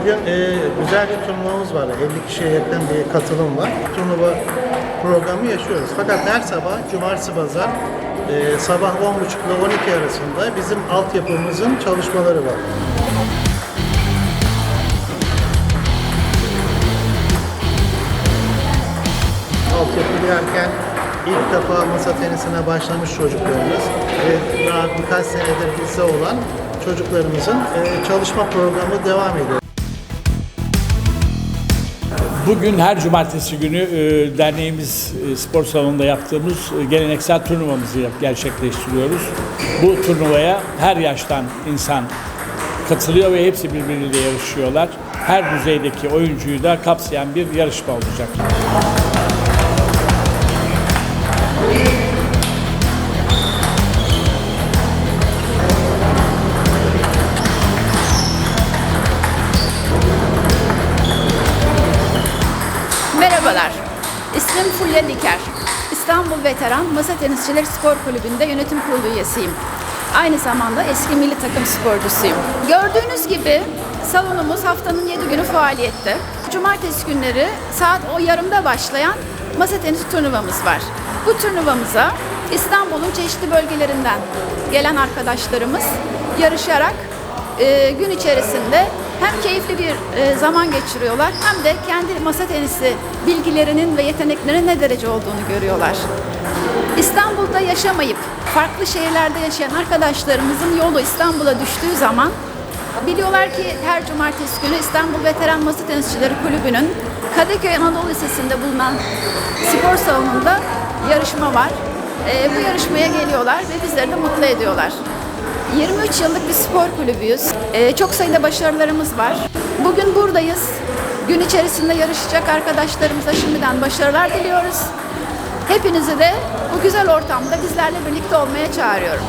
Bugün e, güzel bir turnuvamız var. 50 kişiye yakın bir katılım var. Turnuva programı yaşıyoruz. Fakat her sabah, cumartesi pazar e, sabah 10.30 ile 12 arasında bizim altyapımızın çalışmaları var. Altyapı derken ilk defa masa tenisine başlamış çocuklarımız ve daha birkaç senedir lise olan çocuklarımızın e, çalışma programı devam ediyor. Bugün her cumartesi günü e, derneğimiz e, spor salonunda yaptığımız e, geleneksel turnuvamızı gerçekleştiriyoruz. Bu turnuvaya her yaştan insan katılıyor ve hepsi birbiriyle yarışıyorlar. Her düzeydeki oyuncuyu da kapsayan bir yarışma olacak. İsmim Fulya Liker. İstanbul Veteran Masa Tenisçileri Spor Kulübü'nde yönetim kurulu üyesiyim. Aynı zamanda eski milli takım sporcusuyum. Gördüğünüz gibi salonumuz haftanın 7 günü faaliyette. Cumartesi günleri saat o yarımda başlayan masa tenisi turnuvamız var. Bu turnuvamıza İstanbul'un çeşitli bölgelerinden gelen arkadaşlarımız yarışarak e, gün içerisinde hem keyifli bir e, zaman geçiriyorlar hem de kendi masa tenisi bilgilerinin ve yeteneklerinin ne derece olduğunu görüyorlar. İstanbul'da yaşamayıp farklı şehirlerde yaşayan arkadaşlarımızın yolu İstanbul'a düştüğü zaman biliyorlar ki her cumartesi günü İstanbul Veteran Masa Tenisçileri Kulübü'nün Kadıköy Anadolu Lisesi'nde bulunan spor salonunda yarışma var. E, bu yarışmaya geliyorlar ve bizleri de mutlu ediyorlar. 23 yıllık bir spor kulübüyüz. Ee, çok sayıda başarılarımız var. Bugün buradayız. Gün içerisinde yarışacak arkadaşlarımıza şimdiden başarılar diliyoruz. Hepinizi de bu güzel ortamda bizlerle birlikte olmaya çağırıyorum.